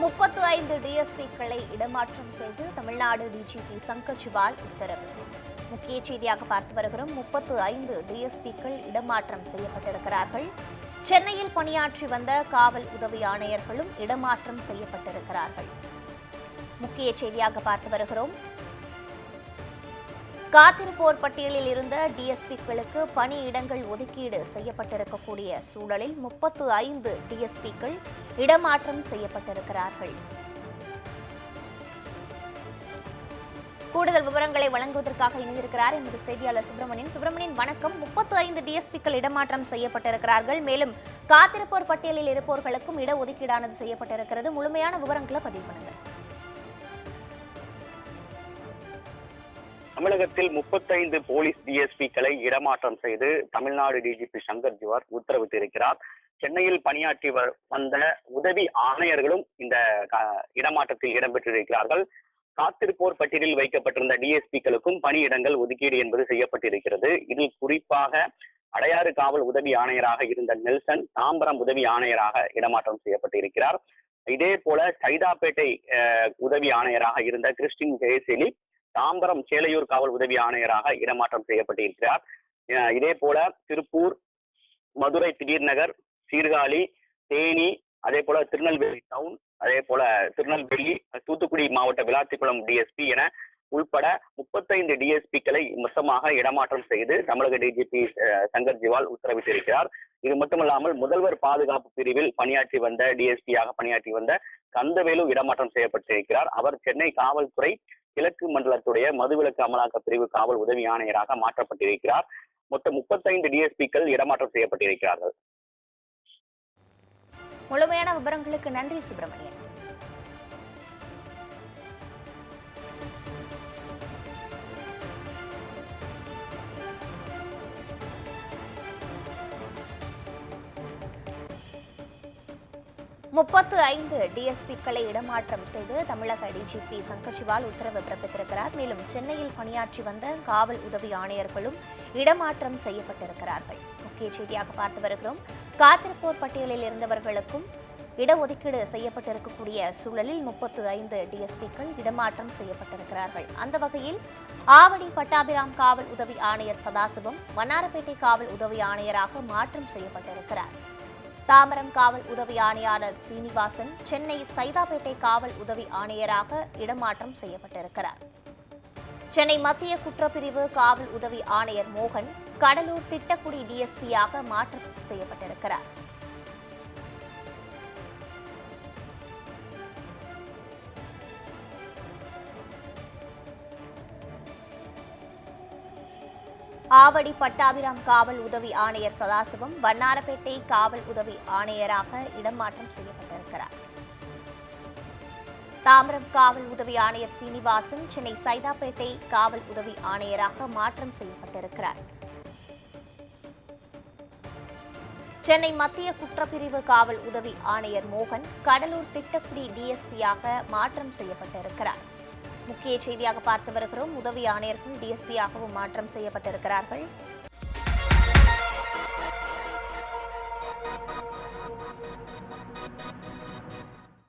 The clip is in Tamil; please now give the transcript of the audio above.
முப்பத்து ஐந்து டிஎஸ்பிக்களை இடமாற்றம் செய்து தமிழ்நாடு டிஜிபி சங்கர் சிவால் உத்தரவு. முக்கிய செய்தியாக பார்த்து வருகிறோம். முப்பத்து ஐந்து டிஎஸ்பிக்கள் இடமாற்றம் செய்யப்பட்டிருக்கிறார்கள். சென்னையில் பணியாற்றி வந்த காவல் உதவி ஆணையர்களும் இடமாற்றம் செய்யப்பட்டிருக்கிறார்கள். முக்கிய செய்தியாக பார்த்து வருகிறோம். காத்திருப்போர் பட்டியலில் இருந்த டிஎஸ்பிக்களுக்கு பணியிடங்கள் ஒதுக்கீடு செய்யப்பட்டிருக்கக்கூடிய சூழலில் முப்பத்து ஐந்து டிஎஸ்பிக்கள் இடமாற்றம் செய்யப்பட்டிருக்கிறார்கள். கூடுதல் விவரங்களை வழங்குவதற்காக இணைந்திருக்கிறார் எமது செய்தியாளர் சுப்பிரமணியன். சுப்பிரமணியன் வணக்கம். முப்பத்து ஐந்து டிஎஸ்பிக்கள் இடமாற்றம் செய்யப்பட்டிருக்கிறார்கள். மேலும் காத்திருப்போர் பட்டியலில் இருப்பவர்களுக்கும் இடஒதுக்கீடானது செய்யப்பட்டிருக்கிறது. முழுமையான விவரங்களை பதிவு பண்ணுங்கள். தமிழகத்தில் முப்பத்தைந்து போலீஸ் டிஎஸ்பிக்களை இடமாற்றம் செய்து தமிழ்நாடு டிஜிபி சங்கர் ஜுவார் உத்தரவிட்டிருக்கிறார். சென்னையில் பணியாற்றி வந்த உதவி ஆணையர்களும் இந்த இடமாற்றத்தில் இடம்பெற்றிருக்கிறார்கள். காத்திருப்போர் பட்டியலில் வைக்கப்பட்டிருந்த டிஎஸ்பிக்களுக்கும் பணியிடங்கள் ஒதுக்கீடு என்பது செய்யப்பட்டிருக்கிறது. இதில் குறிப்பாக அடையாறு காவல் உதவி ஆணையராக இருந்த நெல்சன் தாம்பரம் உதவி ஆணையராக இடமாற்றம் செய்யப்பட்டிருக்கிறார். இதே போல சைதாப்பேட்டை உதவி ஆணையராக இருந்த கிறிஸ்டின் ஜெயசெலி தாம்பரம் சேலையூர் காவல் உதவி ஆணையராக இடமாற்றம் செய்யப்பட்டிருக்கிறார். இதே போல திருப்பூர் மதுரை திடீர்நகர் சீர்காழி தேனி அதே போல திருநெல்வேலி டவுன் அதே போல திருநெல்வேலி தூத்துக்குடி மாவட்ட விளாத்திக்குளம் டிஎஸ்பி என உள்பட முப்பத்தைந்து டிஎஸ்பிக்களை மொத்தமாக இடமாற்றம் செய்து தமிழக டிஜிபி சங்கர் ஜிவால் உத்தரவிட்டிருக்கிறார். இது மட்டுமல்லாமல் முதல்வர் பாதுகாப்பு பிரிவில் பணியாற்றி வந்த டிஎஸ்பியாக பணியாற்றி வந்த கந்தவேலு இடமாற்றம் செய்யப்பட்டிருக்கிறார். அவர் சென்னை காவல்துறை கிழக்கு மண்டலத்துடைய மதுவிலக்கு அமலாக்க பிரிவு காவல் உதவி ஆணையராக மாற்றப்பட்டிருக்கிறார். மொத்தம் முப்பத்தைந்து டிஎஸ்பிக்கள் இடமாற்றம் செய்யப்பட்டிருக்கிறார்கள். முழுமையான விவரங்களுக்கு நன்றி சுப்பிரமணியன். முப்பத்து ஐந்து டிஎஸ்பிக்களை இடமாற்றம் செய்து தமிழக டிஜிபி சங்கர்ஜிவால் உத்தரவு பிறப்பித்திருக்கிறார். மேலும் சென்னையில் பணியாற்றி வந்த காவல் உதவி ஆணையர்களும் இடமாற்றம் செய்யப்பட்டிருக்கிறார்கள். முக்கிய செய்தியாக பார்த்து வருகிறோம். காத்திருப்போர் பட்டியலில் இருந்தவர்களுக்கும் இடஒதுக்கீடு செய்யப்பட்டிருக்கக்கூடிய சூழலில் முப்பத்து ஐந்து டிஎஸ்பிக்கள் இடமாற்றம் செய்யப்பட்டிருக்கிறார்கள். அந்த வகையில் ஆவடி பட்டாபிராம் காவல் உதவி ஆணையர் சதாசிவம் வண்ணாரப்பேட்டை காவல் உதவி ஆணையராக மாற்றம் செய்யப்பட்டிருக்கிறார். தாமரம் காவல் உதவி ஆணையாளர் சீனிவாசன் சென்னை சைதாப்பேட்டை காவல் உதவி ஆணையராக இடமாற்றம் செய்யப்பட்டிருக்கிறார். சென்னை மத்திய குற்றப்பிரிவு காவல் உதவி ஆணையர் மோகன் கடலூர் திட்டக்குடி டிஎஸ்பியாக மாற்றம் செய்யப்பட்டிருக்கிறார். ஆவடி பட்டாபிராம் காவல் உதவி ஆணையர் சதாசிவம் வண்ணாரப்பேட்டை காவல் உதவி ஆணையராக இடமாற்றம் செய்யப்பட்டிருக்கிறார். தாம்பரம் காவல் உதவி ஆணையர் சீனிவாசன் சென்னை சைதாப்பேட்டை காவல் உதவி ஆணையராக மாற்றம் செய்யப்பட்டிருக்கிறார். சென்னை மத்திய குற்றப்பிரிவு காவல் உதவி ஆணையர் மோகன் கடலூர் திட்டக்குடி டிஎஸ்பியாக மாற்றம் செய்யப்பட்டிருக்கிறார். முக்கிய செய்தியாக பார்த்து வருகிறோம். உதவி ஆணையர்கள் டிஎஸ்பியாகவும் மாற்றம் செய்யப்பட்டிருக்கிறார்கள்.